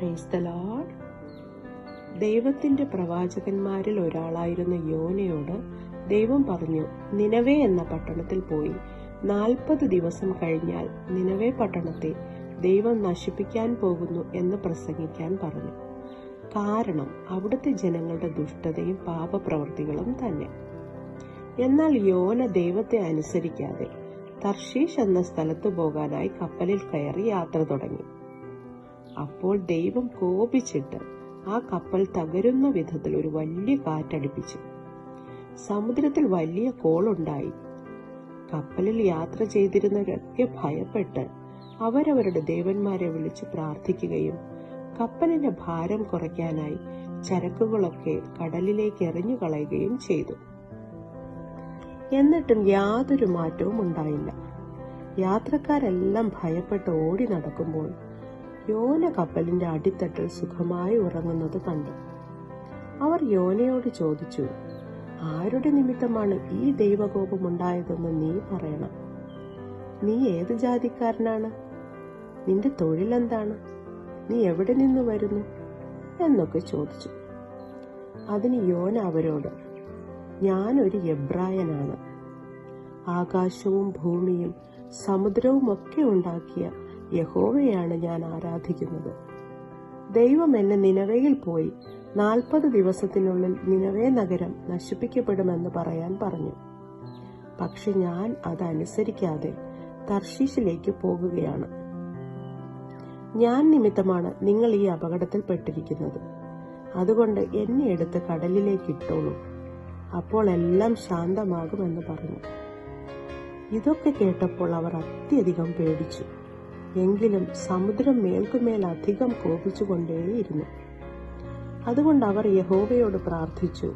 Praise the load ദൈവത്തിന്റെ പ്രവാചകന്മാരിൽ ഒരാളായിരുന്ന യോനയോട് ദൈവം പറഞ്ഞു നിനവേ എന്ന പട്ടണത്തിൽ പോയി. നാൽപ്പത് ദിവസം കഴിഞ്ഞാൽ നിനവേ പട്ടണത്തെ ദൈവം നശിപ്പിക്കാൻ പോകുന്നു എന്ന് പ്രസംഗിക്കാൻ പറഞ്ഞു. കാരണം അവിടുത്തെ ജനങ്ങളുടെ ദുഷ്ടതയും പാപപ്രവൃത്തികളും തന്നെ. എന്നാൽ യോന ദൈവത്തെ അനുസരിക്കാതെ തർഷീഷ് എന്ന സ്ഥലത്തു പോകാനായി കപ്പലിൽ കയറി യാത്ര തുടങ്ങി. അപ്പോൾ ദൈവം കോപിച്ചിട്ട് ആ കപ്പൽ തകരുന്ന വിധത്തിൽ ഒരു വലിയ കാറ്റടിപ്പിച്ചു. സമുദ്രത്തിൽ വലിയ കോളുണ്ടായി. കപ്പലിൽ യാത്ര ചെയ്തിരുന്നവരൊക്കെ ഭയപ്പെട്ട് അവരവരുടെ ദേവന്മാരെ വിളിച്ച് പ്രാർത്ഥിക്കുകയും കപ്പലിന്റെ ഭാരം കുറയ്ക്കാനായി ചരക്കുകളൊക്കെ കടലിലേക്ക് എറിഞ്ഞു കളയുകയും ചെയ്തു. എന്നിട്ടും യാതൊരു മാറ്റവും ഉണ്ടായില്ല. യാത്രക്കാരെല്ലാം ഭയപ്പെട്ട് ഓടി നടക്കുമ്പോൾ യോന കപ്പലിന്റെ അടിത്തട്ടിൽ സുഖമായി ഉറങ്ങുന്നത് കണ്ടു. അവർ യോനയോട് ചോദിച്ചു ആരുടെ നിമിത്തമാണ് ഈ ദൈവകോപം ഉണ്ടായതെന്ന് നീ പറയണം? നീ ഏത് ജാതിക്കാരനാണ്? നിന്റെ തൊഴിലെന്താണ് നീ എവിടെ നിന്ന് വരുന്നു? എന്നൊക്കെ ചോദിച്ചു. അതിന് യോന അവരോട് ഞാനൊരു എബ്രായനാണ്. ആകാശവും ഭൂമിയും സമുദ്രവും ഒക്കെ ഉണ്ടാക്കിയ യഹോവയാണ് ഞാൻ ആരാധിക്കുന്നത്. ദൈവം എന്നെ നിലവയിൽ പോയി നാൽപ്പത് ദിവസത്തിനുള്ളിൽ നിലവേ നഗരം നശിപ്പിക്കപ്പെടുമെന്ന് പറയാൻ പറഞ്ഞു. പക്ഷെ ഞാൻ അതനുസരിക്കാതെ തർശീശിലേക്ക് പോകുകയാണ്. ഞാൻ നിമിത്തമാണ് നിങ്ങൾ ഈ അപകടത്തിൽ പെട്ടിരിക്കുന്നത്. അതുകൊണ്ട് എന്നെ എടുത്ത് കടലിലേക്ക് ഇട്ടോളൂ. അപ്പോൾ എല്ലാം ശാന്തമാകുമെന്ന് പറഞ്ഞു. ഇതൊക്കെ കേട്ടപ്പോൾ അവർ അത്യധികം പേടിച്ചു. എങ്കിലും സമുദ്രം മേൽക്കുമേൽ അധികം കോപിച്ചുകൊണ്ടേയിരുന്നു. അതുകൊണ്ട് അവർ യഹോവയോട് പ്രാർത്ഥിച്ചു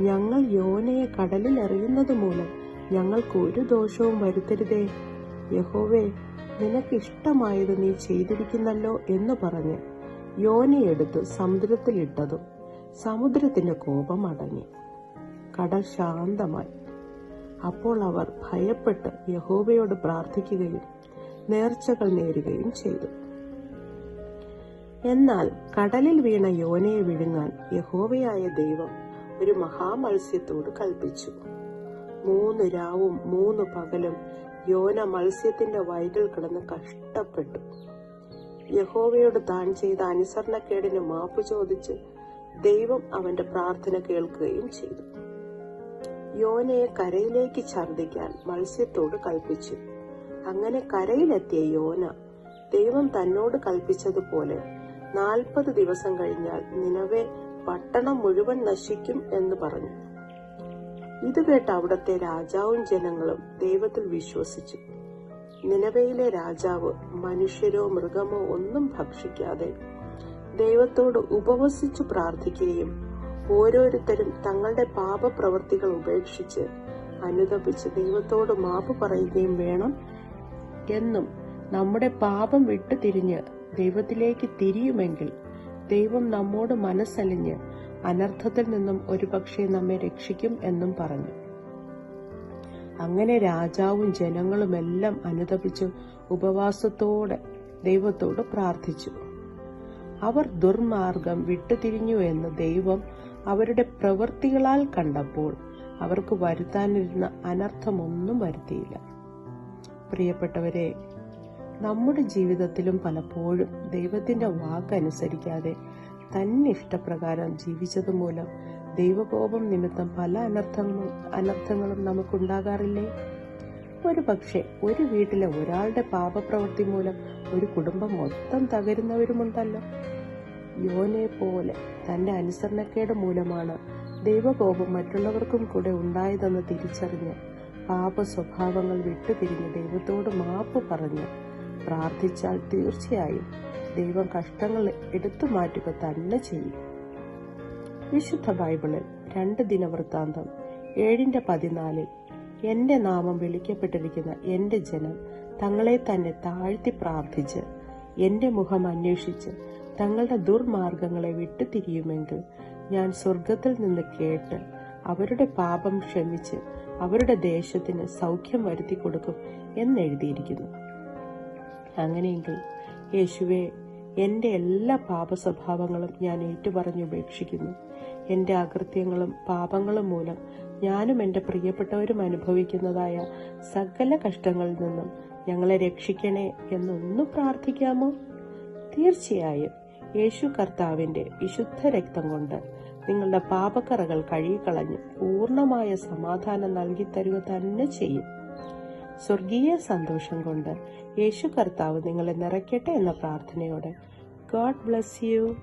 ഞങ്ങൾ യോനയെ കടലിൽ എറിയുന്നത് മൂലം ഞങ്ങൾക്ക് ഒരു ദോഷവും വരുത്തരുതേ. യഹോവേ നിനക്ക് ഇഷ്ടമായത് നീ ചെയ്തിരിക്കുന്നല്ലോ എന്ന് പറഞ്ഞ് യോനയെടുത്ത് സമുദ്രത്തിലിട്ടതും സമുദ്രത്തിന്റെ കോപം അടങ്ങി. കടൽ ശാന്തമായി. അപ്പോൾ അവർ ഭയപ്പെട്ട് യഹോവയോട് പ്രാർത്ഥിക്കുകയും നേർച്ചകൾ നേരുകയും ചെയ്തു. എന്നാൽ കടലിൽ വീണ യോനയെ വിഴുങ്ങാൻ യഹോവയായ ദൈവം ഒരു മഹാമത്സ്യത്തോട് കൽപ്പിച്ചു. മൂന്ന് രാവും മൂന്ന് പകലും യോന മത്സ്യത്തിന്റെ വയറ്റിൽ കിടന്ന് കഷ്ടപ്പെട്ടു. യഹോവയോട് താൻ ചെയ്ത അനുസരണക്കേടിന് മാപ്പ് ചോദിച്ച് ദൈവം അവന്റെ പ്രാർത്ഥന കേൾക്കുകയും ചെയ്തു. യോനയെ കരയിലേക്ക് ഛർദിക്കാൻ മത്സ്യത്തോട് കൽപ്പിച്ചു. അങ്ങനെ കരയിലെത്തിയ യോന ദൈവം തന്നോട് കൽപ്പിച്ചതുപോലെ നാൽപ്പത് ദിവസം കഴിഞ്ഞാൽ നിലവെ പട്ടണം മുഴുവൻ നശിക്കും എന്ന് പറഞ്ഞു. ഇത് കേട്ട് അവിടത്തെ രാജാവും ജനങ്ങളും ദൈവത്തിൽ വിശ്വസിച്ചു. നിലവയിലെ രാജാവ് മനുഷ്യരോ മൃഗമോ ഒന്നും ഭക്ഷിക്കാതെ ദൈവത്തോട് ഉപവസിച്ചു പ്രാർത്ഥിക്കുകയും ഓരോരുത്തരും തങ്ങളുടെ പാപപ്രവൃത്തികൾ ഉപേക്ഷിച്ച് അനുതപിച്ച് ദൈവത്തോട് മാപ്പ് പറയുകയും വേണം എന്നും നമ്മുടെ പാപം വിട്ടു തിരിഞ്ഞ് ദൈവത്തിലേക്ക് തിരിയുമെങ്കിൽ ദൈവം നമ്മോട് മനസ്സലിഞ്ഞ് അനർത്ഥത്തിൽ നിന്നും ഒരുപക്ഷെ നമ്മെ രക്ഷിക്കും എന്നും പറഞ്ഞു. അങ്ങനെ രാജാവും ജനങ്ങളുമെല്ലാം അനുതപിച്ചു ഉപവാസത്തോടെ ദൈവത്തോട് പ്രാർത്ഥിച്ചു. അവർ ദുർമാർഗം വിട്ടുതിരിഞ്ഞു എന്ന് ദൈവം അവരുടെ പ്രവൃത്തികളാൽ കണ്ടപ്പോൾ അവർക്ക് വരുത്താനിരുന്ന അനർത്ഥമൊന്നും വരുത്തിയില്ല. പ്രിയപ്പെട്ടവരെ നമ്മുടെ ജീവിതത്തിലും പലപ്പോഴും ദൈവത്തിന്റെ വാക്കനുസരിക്കാതെ തന്നെ ഇഷ്ടപ്രകാരം ജീവിച്ചത് മൂലം ദൈവകോപം നിമിത്തം പല അനർത്ഥങ്ങളും അനർത്ഥങ്ങളും നമുക്കുണ്ടാകാറില്ലേ? ഒരു പക്ഷേ ഒരു വീട്ടിലെ ഒരാളുടെ പാപപ്രവൃത്തി മൂലം ഒരു കുടുംബം മൊത്തം തകരുന്നവരുമുണ്ടല്ലോ. യോനെ പോലെ തന്റെ അനുസരണക്കേട് മൂലമാണ് ദൈവകോപം മറ്റുള്ളവർക്കും കൂടെ ഉണ്ടായതെന്ന് തിരിച്ചറിഞ്ഞ് പാപ സ്വഭാവങ്ങൾ വിട്ടുപിരിഞ്ഞ് ദൈവത്തോട് മാപ്പ് പറഞ്ഞ് പ്രാർത്ഥിച്ചാൽ തീർച്ചയായും ദൈവം കഷ്ടങ്ങൾ എടുത്തു മാറ്റുക തന്നെ ചെയ്യും. വിശുദ്ധ ബൈബിളിൽ രണ്ട് ദിനവൃത്താന്തം ഏഴിന്റെ പതിനാലിൽ എന്റെ നാമം വിളിക്കപ്പെട്ടിരിക്കുന്ന എന്റെ ജനം തങ്ങളെ തന്നെ താഴ്ത്തി പ്രാർത്ഥിച്ച് എന്റെ മുഖം അന്വേഷിച്ച് തങ്ങളുടെ ദുർമാർഗങ്ങളെ വിട്ടുതിരിയുമെങ്കിൽ ഞാൻ സ്വർഗത്തിൽ നിന്ന് കേട്ട് അവരുടെ പാപം ക്ഷമിച്ച് അവരുടെ ദേശത്തിന് സൗഖ്യം വരുത്തി കൊടുക്കും എന്നെഴുതിയിരിക്കുന്നു. അങ്ങനെയെങ്കിൽ യേശുവെ എന്റെ എല്ലാ പാപ സ്വഭാവങ്ങളും ഞാൻ ഏറ്റുപറഞ്ഞുപേക്ഷിക്കുന്നു എന്റെ അകൃത്യങ്ങളും പാപങ്ങളും മൂലം ഞാനും എന്റെ പ്രിയപ്പെട്ടവരും അനുഭവിക്കുന്നതായ സകല കഷ്ടങ്ങളിൽ നിന്നും ഞങ്ങളെ രക്ഷിക്കണേ എന്നൊന്ന് പ്രാർത്ഥിക്കാമോ? തീർച്ചയായും യേശു കർത്താവിന്റെ വിശുദ്ധ രക്തം കൊണ്ട് നിങ്ങളുടെ പാപക്കറകൾ കഴുകിക്കളഞ്ഞ് പൂർണമായ സമാധാനം നൽകി തരിക തന്നെ ചെയ്യും. സ്വർഗീയ സന്തോഷം കൊണ്ട് യേശു കർത്താവ് നിങ്ങളെ നിറയ്ക്കട്ടെ എന്ന പ്രാർത്ഥനയോടെ. God bless you.